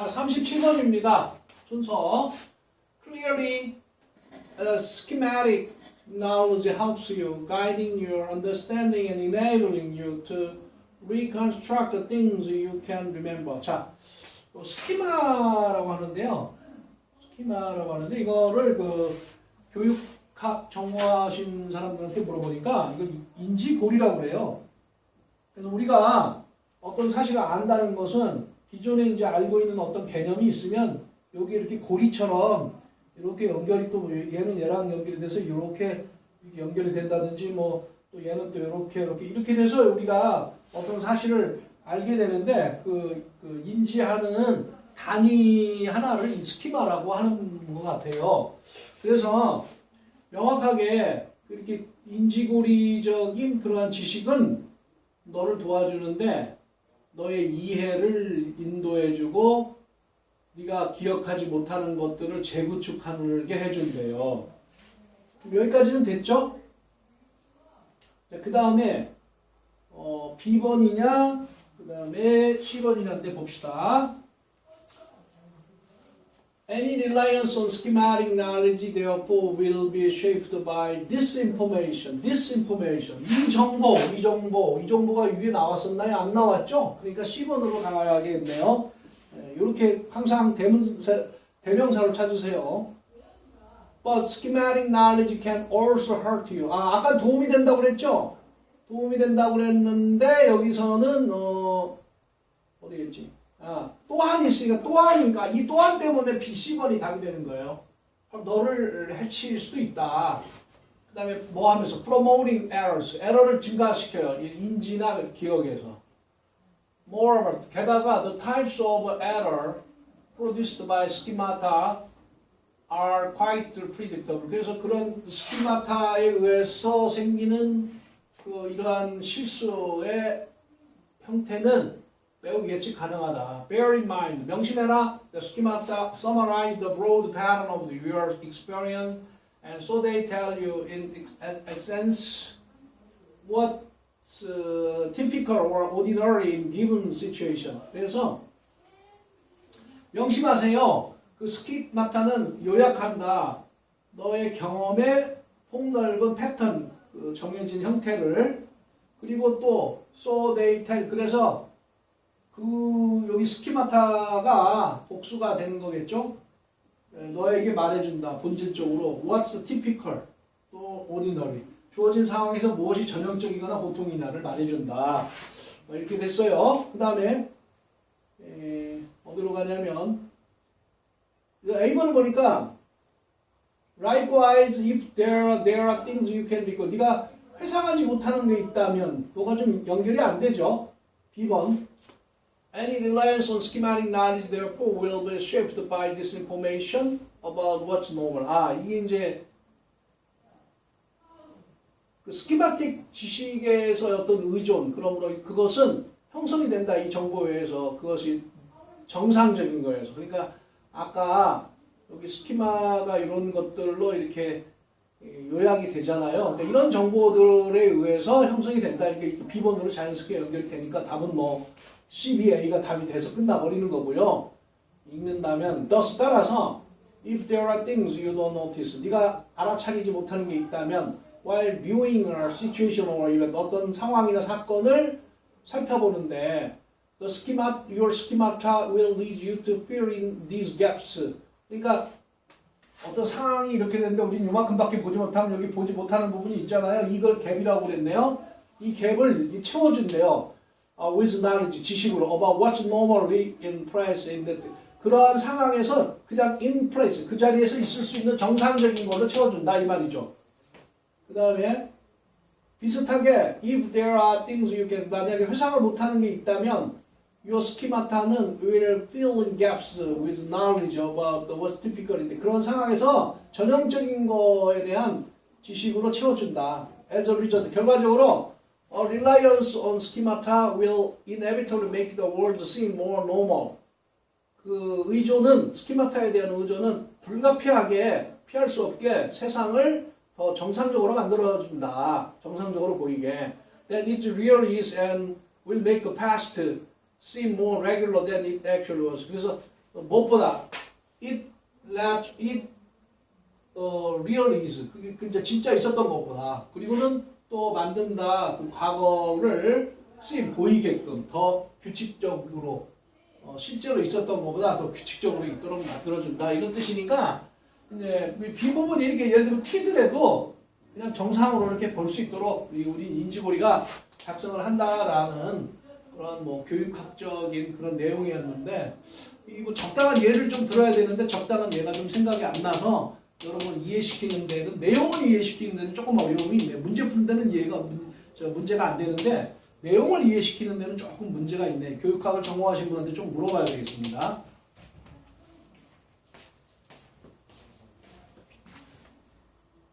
자, 37번입니다. 순서. Clearly, a schematic knowledge helps you, guiding your understanding and enabling you to reconstruct the things you can remember. 자, 또 스키마라고 하는데요. 스키마라고 하는데 이거를 그 교육학 전공하신 사람들한테 물어보니까 이걸 인지고리라고 그래요. 그래서 우리가 어떤 사실을 안다는 것은 기존에 이제 알고 있는 어떤 개념이 있으면 여기 이렇게 고리처럼 이렇게 연결이 또 얘는 얘랑 연결이 돼서 이렇게 연결이 된다든지 뭐 또 얘는 또 이렇게 이렇게 이렇게 돼서 우리가 어떤 사실을 알게 되는데 그, 그 인지하는 단위 하나를 이 스키마라고 하는 것 같아요. 그래서 명확하게 이렇게 인지고리적인 그러한 지식은 너를 도와주는데 너의 이해를 인도해주고 네가 기억하지 못하는 것들을 재구축하게 해준대요. 여기까지는 됐죠? 그 다음에 어, B번이냐 그 다음에 C번이냐인데 봅시다. Any reliance on schematic knowledge therefore will be shaped by disinformation. disinformation. 이 정보, 이 정보, 이 정보가 위에 나왔었나요? 안 나왔죠? 그러니까 C번으로 가야겠네요. 이렇게 항상 대문사, 대명사로 찾으세요. But schematic knowledge can also hurt you. 아, 아까 도움이 된다고 그랬죠? 도움이 된다고 그랬는데 여기서는 어 어디겠지? 아, 또한 있으니까 또한이니까 이 또한 때문에 B, C번이 답이 되는 거예요. 그럼 너를 해칠 수도 있다. 그 다음에 뭐 하면서 promoting errors, 에러를 증가시켜요. 이 인지나 기억에서. Moreover, 게다가 the types of error produced by schemata are quite predictable. 그래서 그런 스키마타에 의해서 생기는 그 이러한 실수의 형태는 매우 예측 가능하다. Bear in mind, 명심해라. The schemata summarize the broad pattern of your experience, and so they tell you in essence what's uh, typical or ordinary in given situation. 그래서 명심하세요. 그 스키마타는 요약한다. 너의 경험의 폭넓은 패턴, 그 정해진 형태를 그리고 또 so they tell 그래서 그 여기 스키마타가 복수가 되는 거겠죠? 예, 너에게 말해준다. 본질적으로 what's typical 또 ordinary 주어진 상황에서 무엇이 전형적이거나 보통이냐를 말해준다. 뭐 이렇게 됐어요. 그 다음에 어디로 가냐면 A번을 보니까 likewise if there are, there are things you can be 네가 회상하지 못하는 게 있다면 너가 좀 연결이 안 되죠. B번 Any reliance on schematic knowledge therefore will be shaped by this information about what's normal. 아 이게 이제 그 스키마틱 지식에서 어떤 의존 그러므로 그것은 형성이 된다 이 정보에 의해서 그것이 정상적인 거예요. 그러니까 아까 여기 스키마가 이런 것들로 이렇게 요약이 되잖아요. 그러니까 이런 정보들에 의해서 형성이 된다. 이게 비번으로 자연스럽게 연결되니까 답은 뭐 CBA가 답이 돼서 끝나버리는 거고요. 읽는다면 thus 따라서 if there are things you don't notice 네가 알아차리지 못하는 게 있다면 while viewing a situation or event 어떤 상황이나 사건을 살펴보는데 the schema, your schemata will lead you to fill in these gaps. 그러니까 어떤 상황이 이렇게 됐는데 우리는 요만큼밖에 보지 못하면 여기 보지 못하는 부분이 있잖아요. 이걸 갭이라고 그랬네요. 이 갭을 채워준대요. Uh, with knowledge, 지식으로 about what's normally in place in that 그러한 상황에서 그냥 in place, 그 자리에서 있을 수 있는 정상적인 걸로 채워준다 이 말이죠. 그 다음에 비슷하게 if there are things you can 만약에 회상을 못하는 게 있다면 your schemata는 will fill in gaps with knowledge about what's typical 인데 그런 상황에서 전형적인 거에 대한 지식으로 채워준다. as a result 결과적으로 A reliance on schemata will inevitably make the world seem more normal. 그 의존은 스키마타에 대한 의존은 불가피하게 피할 수 없게 세상을 더 정상적으로 만들어준다. 정상적으로 보이게. That it really is and will make the past seem more regular than it actually was. 그래서 무엇보다 it that it 어, real is 그게 그 진짜 있었던 것보다 그리고는 또 만든다 그 과거를 쓰임 보이게끔 더 규칙적으로 어, 실제로 있었던 것보다 더 규칙적으로 있도록 만들어준다 이런 뜻이니까 이제 이 비부분이 이렇게 예를 들면 튀더라도 그냥 정상으로 이렇게 볼 수 있도록 이 우리 인지고리가 작성을 한다라는 그런 뭐 교육학적인 그런 내용이었는데 이거 적당한 예를 좀 들어야 되는데 적당한 예가 좀 생각이 안 나서 여러분 이해시키는데 그 내용을 이해시키는 데는 조금 어려움이 있네. 문제 푸는 데는 이해가 문, 저 문제가 안 되는데 내용을 이해시키는 데는 조금 문제가 있네. 교육학을 전공하신 분한테 좀 물어봐야 되겠습니다.